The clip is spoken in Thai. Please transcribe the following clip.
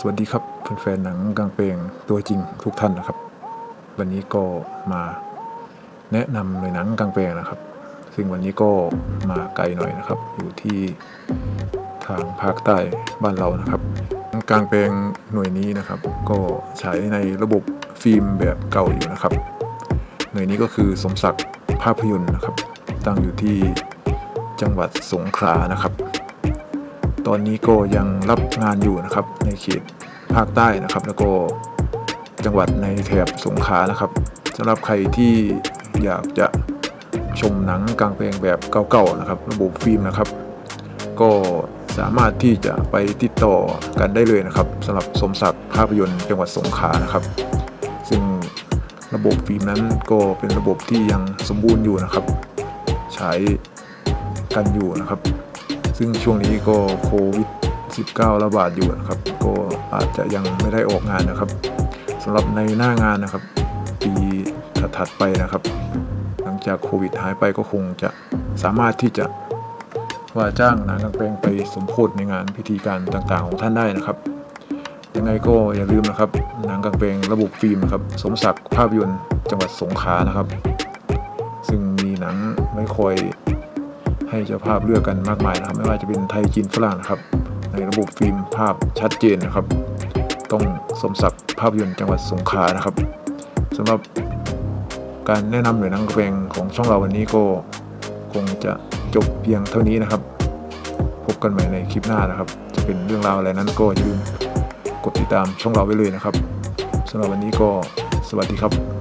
สวัสดีครับแฟนๆหนังกลางเพลงตัวจริงทุกท่านนะครับ วันนี้ก็มาแนะนำในหนังกลางเพลงนะครับ ซึ่งวันนี้ก็มาไกลหน่อยนะครับ อยู่ที่ทางภาคใต้บ้านเรานะครับ กลางเพลงหน่วยนี้นะครับ ก็ใช้ในระบบฟิล์มแบบเก่าอยู่นะครับ หน่วยนี้ก็คือสมศักดิ์ภาพยนตร์นะครับ ตั้งอยู่ที่จังหวัดสงขลานะครับ ตอนนี้ก็ยังรับงานอยู่นะครับในเขต ภาคใต้นะครับ แล้วก็จังหวัดในแถบสงขลานะครับสำหรับใครที่อยากจะชมหนังกลางแปลงแบบเก่าๆนะครับ ระบบฟิล์มนะครับ ก็สามารถที่จะไปติดต่อกันได้เลยนะครับสำหรับสมศักดิ์ภาพยนตร์จังหวัดสงขลานะครับ ซึ่งระบบฟิล์มนั้นก็เป็นระบบที่ยังสมบูรณ์อยู่นะครับ ใช้กันอยู่นะครับ ซึ่งช่วงนี้ก็โควิด 19 ระบาดอยู่นะครับ ก็อาจจะยังไม่ได้ออกงานนะครับสำหรับในหน้างานนะครับ ปีถัดๆไปนะครับ หลังจากโควิดหายไปก็คงจะสามารถที่จะว่าจ้างนังกางแปลงไปสมโพธในงานพิธีการต่างๆ ของท่านได้นะครับ ยังไงก็อย่าลืมนะครับหนังกางแปลงระบบฟิล์มนะครับสมศักดิ์ภาพยนตร์จังหวัดสงขลานะครับ ซึ่งมีหนังไม่คอยให้เจ้าภาพเลือกกันมากมายนะครับ ไม่ว่าจะเป็นไทยจีนฝรั่งนะครับ ในระบบฟิล์มภาพชัดเจนนะครับ ต้องสมศักดิ์ภาพยนตร์จังหวัดสงขลานะครับสำหรับการแนะนำหน่วยหนังกระเพลงของช่องเราวันนี้ก็คงจะจบเพียงเท่านี้นะครับ พบกันใหม่ในคลิปหน้านะครับ จะเป็นเรื่องราวอะไรนั้นก็อย่าลืมกดติดตามช่องเราไว้เลยนะครับสำหรับวันนี้ก็สวัสดีครับ